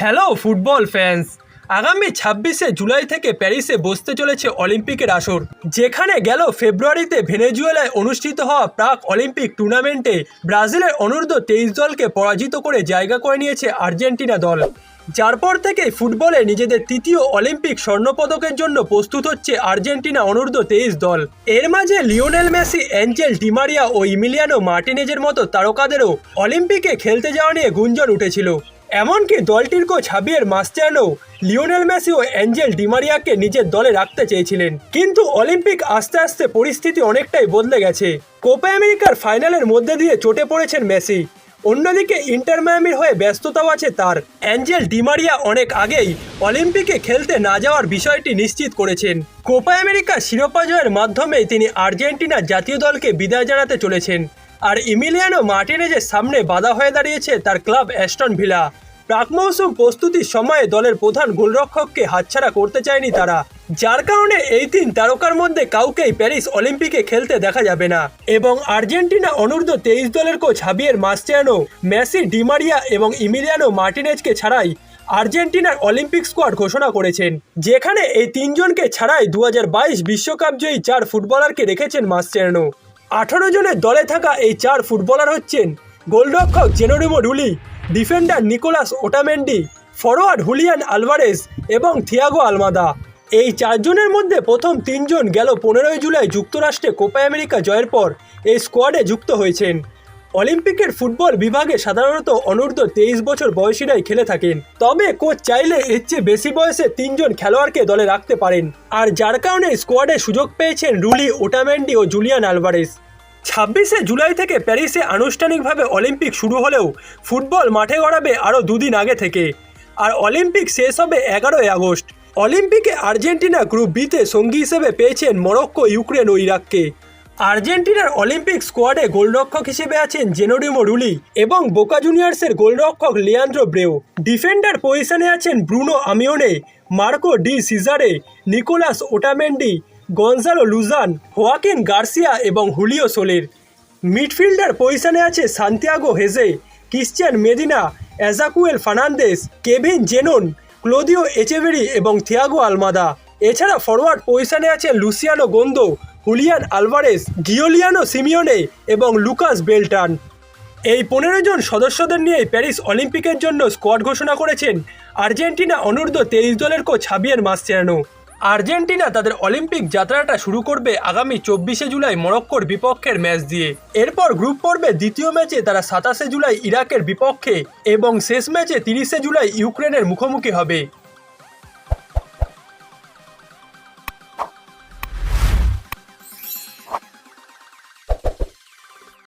Hello football fans. আগামী ছাব্বিশে July থেকে প্যারিসে বসতে চলেছে অলিম্পিকের আসর। যেখানে গেল ফেব্রুয়ারিতে ভেনেজুয়েলায় অনুষ্ঠিত হওয়া প্রাক অলিম্পিক টুর্নামেন্টে ব্রাজিলের অনূর্ধ্ব তেইশ দলকে পরাজিত করে জায়গা করে নিয়েছে আর্জেন্টিনা দল। যার পর থেকে ফুটবলে নিজেদের তৃতীয় অলিম্পিক স্বর্ণপদকের জন্য প্রস্তুত হচ্ছে আর্জেন্টিনা অনূর্ধ্ব তেইশ দল। এর মাঝে Lionel Messi Angel Di Maria ও ইমিলিয়ানো মার্টিনেজের মতো তারকাদেরও অলিম্পিকে খেলতে যাওয়া নিয়ে গুঞ্জন উঠেছিল। এমনকি দলটির coach Javier Mascherano Lionel Messi ও অ্যাঞ্জেল ডিমারিয়াকে নিজের দলে রাখতে চেয়েছিলেন। কিন্তু অলিম্পিক আস্তে আস্তে পরিস্থিতি অনেকটাই বদলে গেছে। কোপা আমেরিকার ফাইনালের মধ্যে দিয়ে চটে পড়েছেন মেসি। অন্যদিকে ইন্টার মায়ামির হয়ে ব্যস্ততাও আছে তার। অ্যাঞ্জেল ডিমারিয়া অনেক আগেই অলিম্পিকে খেলতে না যাওয়ার বিষয়টি নিশ্চিত করেছেন। কোপা আমেরিকা শিরোপা জয়ের মাধ্যমেই তিনি আর্জেন্টিনার জাতীয় দলকে বিদায় জানাতে চলেছেন। আর ইমিলিয়ানো মার্টিনেজের সামনে বাধা হয়ে দাঁড়িয়েছে তার ক্লাব অ্যাস্টন ভিলা। প্রাক মৌসুম প্রস্তুতির সময়ে দলের প্রধান গোলরক্ষককে হাতছাড়া করতে চায়নি তারা, যার কারণে এই তিন তারকার মধ্যে কাউকেই প্যারিস অলিম্পিকে খেলতে দেখা যাবে না। এবং আর্জেন্টিনা অনূর্ধ্ব তেইশ দলের coach Javier Mascherano, Messi Di Maria এবং ইমিলিয়ানো মার্টিনেজকে ছাড়াই আর্জেন্টিনার অলিম্পিক স্কোয়াড ঘোষণা করেছেন। যেখানে এই তিনজনকে ছাড়াই দু বিশ্বকাপ জয়ী চার ফুটবলারকে রেখেছেন মাস্টিয়ানো। আঠারো জনের দলে থাকা এই চার ফুটবলার হচ্ছেন গোলরক্ষক Geronimo Rulli defender Nicolas Otamendi, forward Julian Alvarez এবং থিয়াগো আলমাদা। এই চারজনের মধ্যে প্রথম তিনজন গেল পনেরোই জুলাই যুক্তরাষ্ট্রে কোপা আমেরিকা জয়ের পর এই স্কোয়াডে যুক্ত হয়েছেন। অলিম্পিকের ফুটবল বিভাগে সাধারণত অনূর্ধ্ব তেইশ বছর বয়সীরাই খেলে থাকেন। তবে কোচ চাইলে এর চেয়ে বেশি বয়সে তিনজন খেলোয়াড়কে দলে রাখতে পারেন। আর যার কারণে স্কোয়াডে সুযোগ পেয়েছেন রুলি ওটামেন্ডি ও জুলিয়ান আলভারেস। ছাব্বিশে জুলাই থেকে প্যারিসে আনুষ্ঠানিকভাবে অলিম্পিক শুরু হলেও ফুটবল মাঠে গড়াবে আরও দুদিন আগে থেকে। আর অলিম্পিক শেষ হবে এগারোই আগস্ট। অলিম্পিকে আর্জেন্টিনা গ্রুপ বিতে সঙ্গী হিসেবে পেয়েছেন মরক্কো, ইউক্রেন ও ইরাককে। আর্জেন্টিনার অলিম্পিক স্কোয়াডে গোলরক্ষক হিসেবে আছেন জেনোডিমো রুলি এবং বোকা জুনিয়র্সের গোলরক্ষক লিয়ান্দ্রো ব্রেও। ডিফেন্ডার পজিশনে আছেন Bruno Amione, Marco Di Cesare, Nicolas Otamendi Gonzalo Lujan, Joaquin Garcia এবং হুলিও সোলের। মিডফিল্ডার পজিশনে আছে Santiago Hezze, Cristian Medina Ezequiel Fernandez, Kevin Zenon, Claudio Echeverri এবং থিয়াগো আলমাদা। এছাড়া ফরওয়ার্ড পজিশনে আছে Luciano Gondou, Julian Alvarez, Giuliano Simeone এবং Lucas Beltran. এই পনেরো জন সদস্যদের নিয়ে প্যারিস অলিম্পিকের জন্য স্কোয়াড ঘোষণা করেছেন আর্জেন্টিনা অনূর্ধ্ব তেইশ দলের কোচ হাবিয়ার মাস্টিয়ানো। আর্জেন্টিনা তাদের অলিম্পিক যাত্রাটা শুরু করবে আগামী চব্বিশে জুলাই মরক্কোর বিপক্ষের ম্যাচ দিয়ে। এরপর গ্রুপ পর্বে দ্বিতীয় ম্যাচে তারা সাতাশে জুলাই ইরাকের বিপক্ষে এবং শেষ ম্যাচে তিরিশে জুলাই ইউক্রেনের মুখোমুখি হবে।